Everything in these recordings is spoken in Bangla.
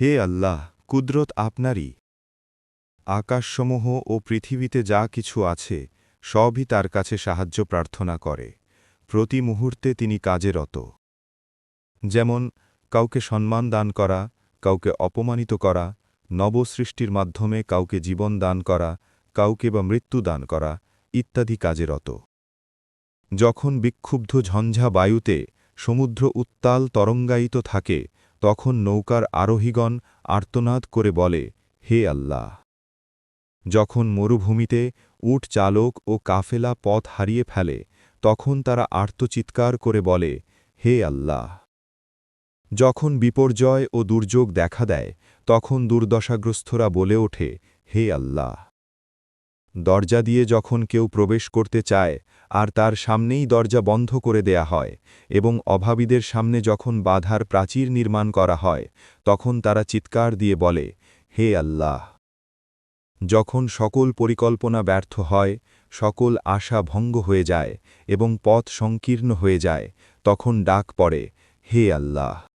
হে আল্লাহ, কুদরত আপনারই। আকাশসমূহ ও পৃথিবীতে যা কিছু আছে, সবই তার কাছে সাহায্য প্রার্থনা করে। প্রতি মুহূর্তে তিনি কাজে রত। যেমন, কাউকে সম্মান দান করা, কাউকে অপমানিত করা, নবসৃষ্টির মাধ্যমে কাউকে জীবন দান করা, কাউকে বা মৃত্যু দান করা, ইত্যাদি কাজে রত। যখন বিক্ষুব্ধ ঝঞ্ঝা বায়ুতে সমুদ্র উত্তাল তরঙ্গায়িত থাকে তখন নৌকার আরোহীগণ আর্তনাদ করে বলে, হে আল্লাহ! যখন মরুভূমিতে উট চালক ও কাফেলা পথ হারিয়ে ফেলে, তখন তারা আর্তচিৎকার করে বলে, হে আল্লাহ! যখন বিপর্যয় ও দুর্যোগ দেখা দেয়, তখন দুর্দশাগ্রস্তরা বলে ওঠে, হে আল্লাহ! দরজা দিয়ে যখন কেউ প্রবেশ করতে চায়, আর তার সামনেই দরজা বন্ধ করে দেয়া হয়, এবং অভাবীদের সামনে যখন বাধার প্রাচীর নির্মাণ করা হয়, তখন তারা চিৎকার দিয়ে বলে, হে আল্লাহ! যখন সকল পরিকল্পনা ব্যর্থ হয়, সকল আশা ভঙ্গ হয়ে যায়, এবং পথ সংকীর্ণ হয়ে যায়, তখন ডাক পড়ে, হে আল্লাহ!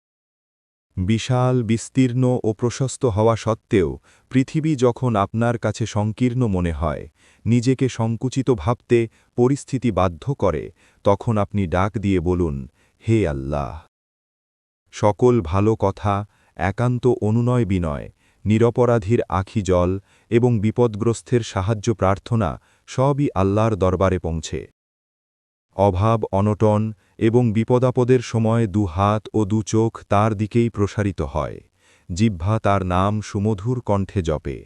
বিশাল, বিস্তীর্ণ ও প্রশস্ত হওয়া সত্ত্বেও, পৃথিবী যখন আপনার কাছে সংকীর্ণ মনে হয়, নিজেকে সংকুচিত ভাবতে পরিস্থিতি বাধ্য করে, তখন আপনি ডাক দিয়ে বলুন, হে আল্লাহ! সকল ভালো কথা, একান্ত অনুনয় বিনয়, নিরপরাধীর আখি জল এবং বিপদগ্রস্তের সাহায্য প্রার্থনা সবই আল্লাহর দরবারে পৌঁছে। অভাব, অনটন এবং বিপদাপদের সময় দু হাত ও দু চোখ তার দিকেই প্রসারিত হয়। জিহ্বা তার নাম সুমধুর কণ্ঠে জপে।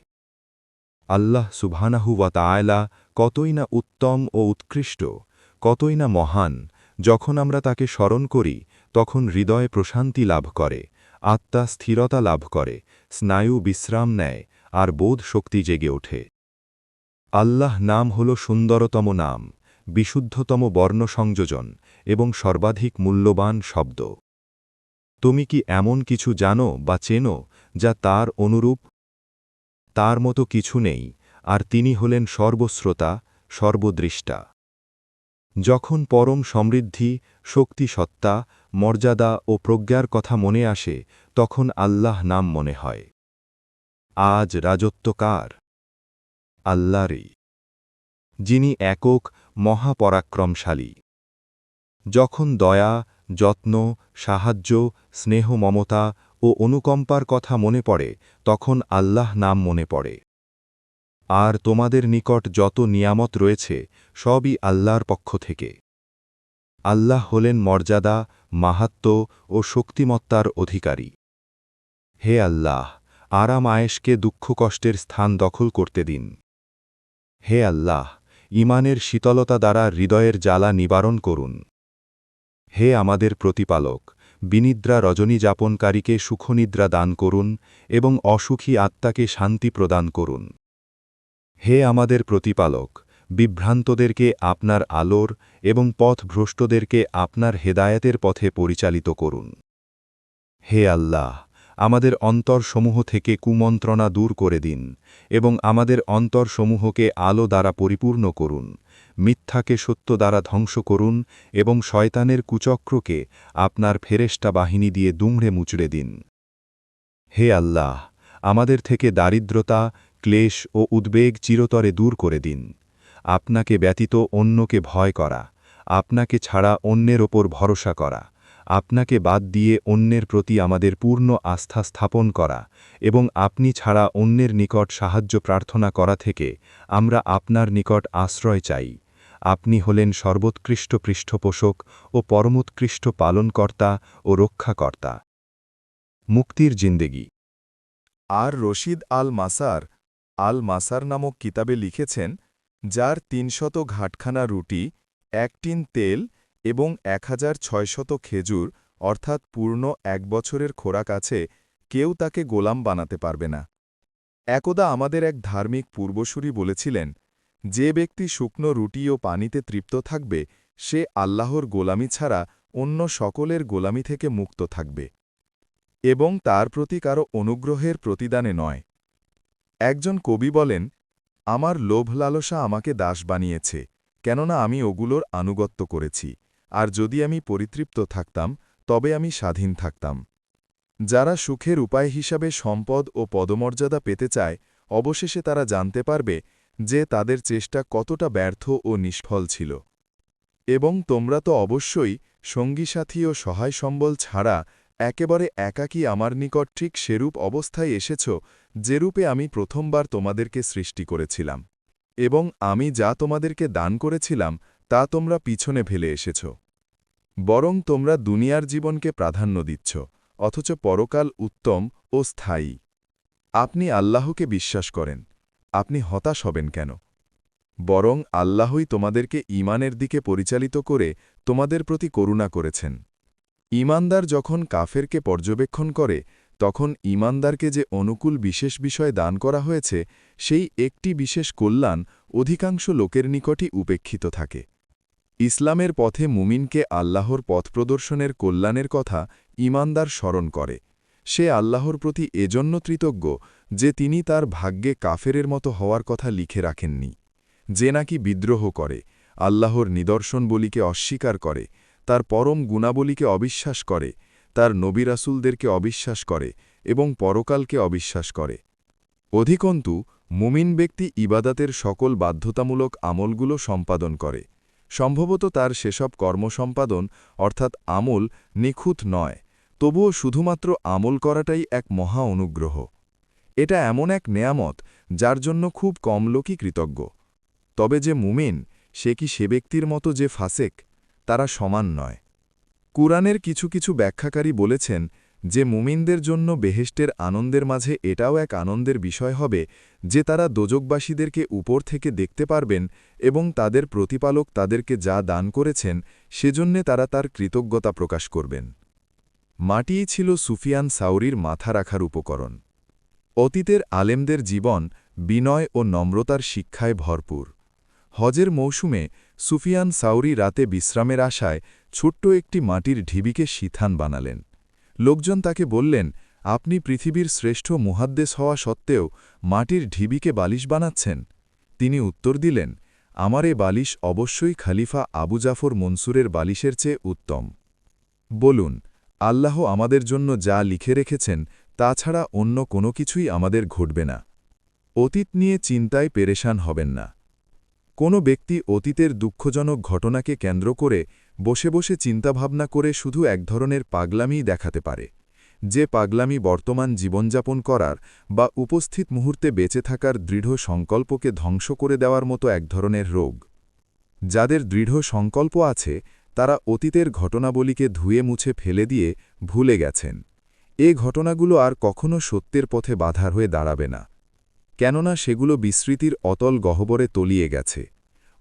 আল্লাহ সুবহানাহু ওয়া তাআলা কতই না উত্তম ও উৎকৃষ্ট, কতই না মহান, যখন আমরা তাকে স্মরণ করি, তখন হৃদয় প্রশান্তি লাভ করে, আত্মা স্থিরতা লাভ করে, স্নায়ু বিশ্রাম নেয়, আর বোধ শক্তি জেগে ওঠে। আল্লাহ নাম হল সুন্দরতম নাম, বিশুদ্ধতম বর্ণ সংযোজন এবং সর্বাধিক মূল্যবান শব্দ। তুমি কি এমন কিছু জানো বা চেনো যা তার অনুরূপ? তার মতো কিছু নেই, আর তিনি হলেন সর্বশ্রোতা, সর্বদৃষ্টা। যখন পরম সমৃদ্ধি, শক্তি সত্তা, মর্যাদা ও প্রজ্ঞার কথা মনে আসে, তখন আল্লাহ নাম মনে হয়। আজ রাজত্বকার আল্লাহরই, যিনি একক, মহাপরাক্রমশালী। যখন দয়া, যত্ন, সাহায্য, স্নেহ, মমতা ও অনুকম্পার কথা মনে পড়ে, তখন আল্লাহ নাম মনে পড়ে। আর তোমাদের নিকট যত নিয়ামত রয়েছে, সবই আল্লাহর পক্ষ থেকে। আল্লাহ হলেন মর্যাদা, মাহাত্ম ও শক্তিমত্তার অধিকারী। হে আল্লাহ, আরাম আয়েশকে দুঃখ কষ্টের স্থান দখল করতে দিন। হে আল্লাহ ইমানের শীতলতা দ্বারা হৃদয়ের জ্বালা নিবারণ করুন। হে আমাদের প্রতিপালক, বিনিদ্রা রজনী যাপনকারীকে সুখনিদ্রা দান করুন এবং অসুখী আত্মাকে শান্তি প্রদান করুন। হে আমাদের প্রতিপালক, বিভ্রান্তদেরকে আপনার আলোর এবং পথভ্রষ্টদেরকে আপনার হেদায়েতের পথে পরিচালিত করুন। হে আল্লাহ, আমাদের অন্তরসমূহ থেকে কুমন্ত্রণা দূর করে দিন এবং আমাদের অন্তরসমূহকে আলো দ্বারা পরিপূর্ণ করুন। মিথ্যাকে সত্য দ্বারা ধ্বংস করুন এবং শয়তানের কুচক্রকে আপনার ফেরেস্টা বাহিনী দিয়ে দুমড়ে মুচড়ে দিন। হে আল্লাহ, আমাদের থেকে দারিদ্রতা, ক্লেশ ও উদ্বেগ চিরতরে দূর করে দিন। আপনাকে ব্যতীত অন্যকে ভয় করা, আপনাকে ছাড়া অন্যের ওপর ভরসা করা, আপনাকে বাদ দিয়ে অন্যের প্রতি আমাদের পূর্ণ আস্থা স্থাপন করা এবং আপনি ছাড়া অন্যের নিকট সাহায্য প্রার্থনা করা থেকে আমরা আপনার নিকট আশ্রয় চাই। আপনি হলেন সর্বোৎকৃষ্ট পৃষ্ঠপোষক ও পরমোৎকৃষ্ট পালনকর্তা ও রক্ষাকর্তা। মুক্তির জিন্দেগি। আর রশিদ আল মাসার আল মাসার নামক কিতাবে লিখেছেন, যার তিনশত ঘাটখানা রুটি, এক টিন তেল এবং এক হাজার ছয়শত খেজুর, অর্থাৎ পূর্ণ এক বছরের খোরাক আছে, কেউ তাকে গোলাম বানাতে পারবে না। একদা আমাদের এক ধার্মিক পূর্বসূরি বলেছিলেন যে ব্যক্তি শুকনো রুটি ও পানিতে তৃপ্ত থাকবে, সে আল্লাহর গোলামি ছাড়া অন্য সকলের গোলামি থেকে মুক্ত থাকবে। এবং তার প্রতি কারও অনুগ্রহের প্রতিদানে নয়। একজন কবি বলেন, আমার লোভ লালসা আমাকে দাস বানিয়েছে, কেননা আমি ওগুলোর আনুগত্য করেছি, আর যদি আমি পরিতৃপ্ত থাকতাম, তবে আমি স্বাধীন থাকতাম। যারা সুখের উপায় হিসাবে সম্পদ ও পদমর্যাদা পেতে চায়, অবশেষে তারা জানতে পারবে যে তাদের চেষ্টা কতটা ব্যর্থ ও নিষ্ফল ছিল। এবং তোমরা তো অবশ্যই সঙ্গীসাথী ও সহায় সম্বল ছাড়া একেবারে একাকী আমার নিকট ঠিক সেরূপ অবস্থায় এসেছ, যেরূপে আমি প্রথমবার তোমাদেরকে সৃষ্টি করেছিলাম। এবং আমি যা তোমাদেরকে দান করেছিলাম, তা তোমরা পিছনে ফেলে এসেছ। বরং তোমরা দুনিয়ার জীবনকে প্রাধান্য দিচ্ছ, অথচ পরকাল উত্তম ও স্থায়ী। আপনি আল্লাহকে বিশ্বাস করেন। আপনি হতাশ হবেন কেন? বরং আল্লাহই তোমাদেরকে ঈমানের দিকে পরিচালিত করে তোমাদের প্রতি করুণা করেছেন। ঈমানদার যখন কাফেরকে পর্যবেক্ষণ করে, তখন ঈমানদারকে যে অনুকূল বিশেষ বিষয় দান করা হয়েছে, সেই একটি বিশেষ কল্যাণ অধিকাংশ লোকের নিকটই উপেক্ষিত থাকে। ইসলামের পথে মুমিনকে আল্লাহর পথ প্রদর্শনের কল্যাণের কথা ঈমানদার স্মরণ করে। সে আল্লাহর প্রতি এজন্য কৃতজ্ঞ যে তিনি তার ভাগ্যে কাফেরের মতো হওয়ার কথা লিখে রাখেননি। যে নাকি বিদ্রোহ করে, আল্লাহর নিদর্শন বলিকে অস্বীকার করে, তার পরম গুণাবলীকে অবিশ্বাস করে, তার নবিরাসুলদেরকে অবিশ্বাস করে এবং পরকালকে অবিশ্বাস করে। অধিকন্তু, মুমিন ব্যক্তি ইবাদাতের সকল বাধ্যতামূলক আমলগুলো সম্পাদন করে। সম্ভবত তার সেসব কর্মসম্পাদন অর্থাৎ আমল নিখুঁত নয়। তবুও শুধুমাত্র আমল করাটাই এক মহা অনুগ্রহ। এটা এমন এক নেয়ামত যার জন্য খুব কম লোকই কৃতজ্ঞ। তবে যে মুমিন, সে কি সে ব্যক্তির মতো যে ফাসেক, তারা সমান নয়। কুরআনের কিছু কিছু ব্যাখ্যাকারী বলেছেন যে মুমিনদের জন্য বেহেষ্টের আনন্দের মাঝে এটাও এক আনন্দের বিষয় হবে যে তারা দোজকবাসীদেরকে উপর থেকে দেখতে পারবেন এবং তাদের প্রতিপালক তাদেরকে যা দান করেছেন, সেজন্যে তারা তার কৃতজ্ঞতা প্রকাশ করবেন। মাটিই ছিল সুফিয়ান সাউরির মাথা রাখার উপকরণ। অতীতের আলেমদের জীবন বিনয় ও নম্রতার শিক্ষায় ভরপুর। হজের মৌসুমে সুফিয়ান সাউরি রাতে বিশ্রামের আশায় ছোট্ট একটি মাটির ঢিবিকে শিথান বানালেন। লোকজন তাকে বললেন, আপনি পৃথিবীর শ্রেষ্ঠ মুহাদ্দেশ হওয়া সত্ত্বেও মাটির ঢিবিকে বালিশ বানাচ্ছেন? তিনি উত্তর দিলেন, আমার এ বালিশ অবশ্যই খালিফা আবু জাফর মনসুরের বালিশের চেয়ে উত্তম। বলুন আল্লাহ আমাদের জন্য যা লিখে রেখেছেন, তা ছাড়া অন্য কোনো কিছুই আমাদের ঘটবে না। অতীত নিয়ে চিন্তায় পেরেশান হবেন না। কোনো ব্যক্তি অতীতের দুঃখজনক ঘটনাকে কেন্দ্র করে বসে বসে চিন্তাভাবনা করে শুধু এক ধরনের পাগলামিই দেখাতে পারে। যে পাগলামি বর্তমান জীবনযাপন করার বা উপস্থিত মুহূর্তে বেঁচে থাকার দৃঢ় সংকল্পকে ধ্বংস করে দেওয়ার মতো এক ধরনের রোগ। যাদের দৃঢ় সংকল্প আছে তারা অতীতের ঘটনাবলীকে ধুয়ে মুছে ফেলে দিয়ে ভুলে গেছেন। এ ঘটনাগুলো আর কখনো সত্যের পথে বাধার হয়ে দাঁড়াবে না। কেননা সেগুলো বিস্মৃতির অতল গহ্বরে তলিয়ে গেছে।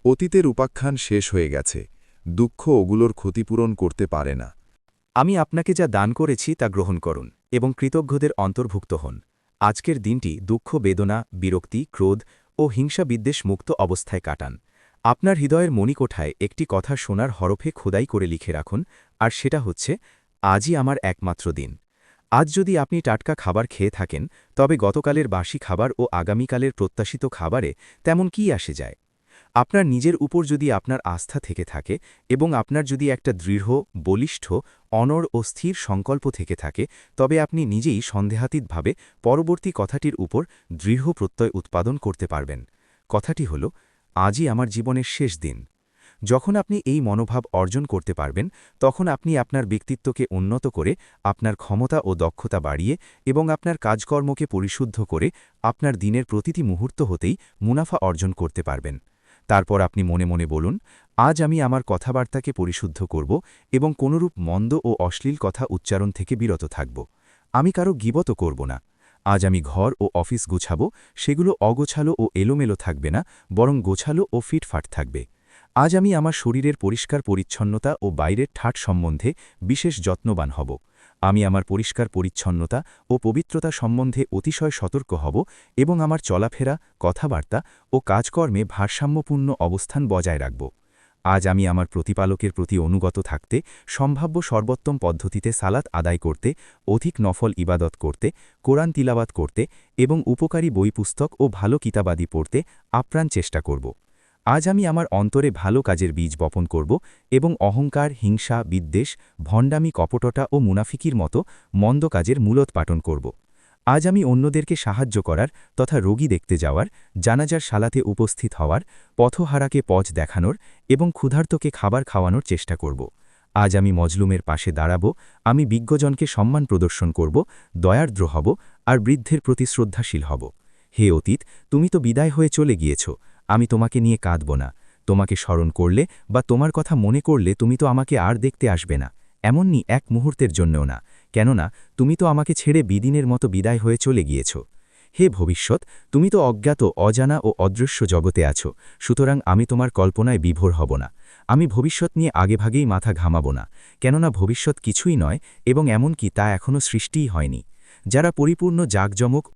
অতীতের উপাখ্যান শেষ হয়ে গেছে। দুঃখ ওগুলোর ক্ষতিপূরণ করতে পারে না। আমি আপনাকে যা দান করেছি তা গ্রহণ করুন এবং কৃতজ্ঞদের অন্তর্ভুক্ত হন। আজকের দিনটি দুঃখ, বেদনা, বিরক্তি, ক্রোধ ও হিংসা বিদ্বেষ মুক্ত অবস্থায় কাটান। আপনার হৃদয়ের মণিকোঠায় একটি কথা শোনার হরফে খোদাই করে লিখে রাখুন, আর সেটা হচ্ছে, আজই আমার একমাত্র দিন। আজ যদি আপনি টাটকা খাবার খেয়ে থাকেন, তবে গতকালের বাসি খাবার ও আগামীকালের প্রত্যাশিত খাবারে তেমন কি আসে যায়? আপনার নিজের উপর যদি আপনার আস্থা থেকে থাকে এবং আপনার যদি একটা দৃঢ়, বলিষ্ঠ অনর ও স্থির সংকল্প থেকে থাকে, তবে আপনি নিজেই সন্দেহাতীতভাবে পরবর্তী কথাটির উপর দৃঢ় প্রত্যয় উৎপাদন করতে পারবেন। কথাটি হল আজই আমার জীবনের শেষ দিন। যখন আপনি এই মনোভাব অর্জন করতে পারবেন, তখন আপনি আপনার ব্যক্তিত্বকে উন্নত করে, আপনার ক্ষমতা ও দক্ষতা বাড়িয়ে এবং আপনার কাজকর্মকে পরিশুদ্ধ করে আপনার দিনের প্রতিটি মুহূর্ত হতেই মুনাফা অর্জন করতে পারবেন। তারপর আপনি মনে মনে বলুন, আজ আমি আমার কথাবার্তাকে পরিশুদ্ধ করব এবং কোনরূপ মন্দ ও অশ্লীল কথা উচ্চারণ থেকে বিরত থাকব। আমি কারও গিবত করব না। আজ আমি ঘর ও অফিস গোছাব, সেগুলো অগোছালো ও এলোমেলো থাকবে না, বরং গোছালো ও ফিটফাট থাকবে। আজ আমি আমার শরীরের পরিষ্কার পরিচ্ছন্নতা ও বাইরের ঠাট সম্বন্ধে বিশেষ যত্নবান হব। আমি আমার পরিষ্কার পরিচ্ছন্নতা ও পবিত্রতা সম্বন্ধে অতিশয় সতর্ক হব এবং আমার চলাফেরা, কথাবার্তা ও কাজকর্মে ভারসাম্যপূর্ণ অবস্থান বজায় রাখব। আজ আমি আমার প্রতিপালকের প্রতি অনুগত থাকতে, সম্ভাব্য সর্বোত্তম পদ্ধতিতে সালাত আদায় করতে, অধিক নফল ইবাদত করতে, কোরআন তিলাবাত করতে এবং উপকারী বই পুস্তক ও ভালো কিতাবাদি পড়তে আপ্রাণ চেষ্টা করব। আজ আমি আমার অন্তরে ভালো কাজের বীজ বপন করব এবং অহংকার, হিংসা, বিদ্বেষ, ভণ্ডামি, কপটতা ও মুনাফিকির মতো মন্দ কাজের মূলোৎপাটন করব। আজ আমি অন্যদেরকে সাহায্য করার তথা রোগী দেখতে যাওয়ার, জানাজার শালাতে উপস্থিত হওয়ার, পথহারাকে পথ দেখানোর এবং ক্ষুধার্তকে খাবার খাওয়ানোর চেষ্টা করব। আজ আমি মজলুমের পাশে দাঁড়াব, আমি বিজ্ঞজনকে সম্মান প্রদর্শন করব, দয়ার্দ্র হব আর বৃদ্ধের প্রতি শ্রদ্ধাশীল হব। হে অতীত, তুমি তো বিদায় হয়ে চলে গিয়েছ, আমি তোমাকে নিয়ে কাঁদব না। তোমাকে স্মরণ করলে বা তোমার কথা মনে করলে তুমি তো আমাকে আর দেখতে আসবে না, এমননি এক মুহূর্তের জন্যও না। কেননা তুমি তো আমাকে ছেড়ে বিদিনের মতো বিদায় হয়ে চলে গিয়েছ। হে ভবিষ্যৎ, তুমি তো অজ্ঞাত, অজানা ও অদৃশ্য জগতে আছো, সুতরাং আমি তোমার কল্পনায় বিভোর হব না। আমি ভবিষ্যৎ নিয়ে আগেভাগেই মাথা ঘামাব না, কেননা ভবিষ্যৎ কিছুই নয় এবং এমনকি তা এখনও সৃষ্টিই হয়নি। যারা পরিপূর্ণ জাকজমক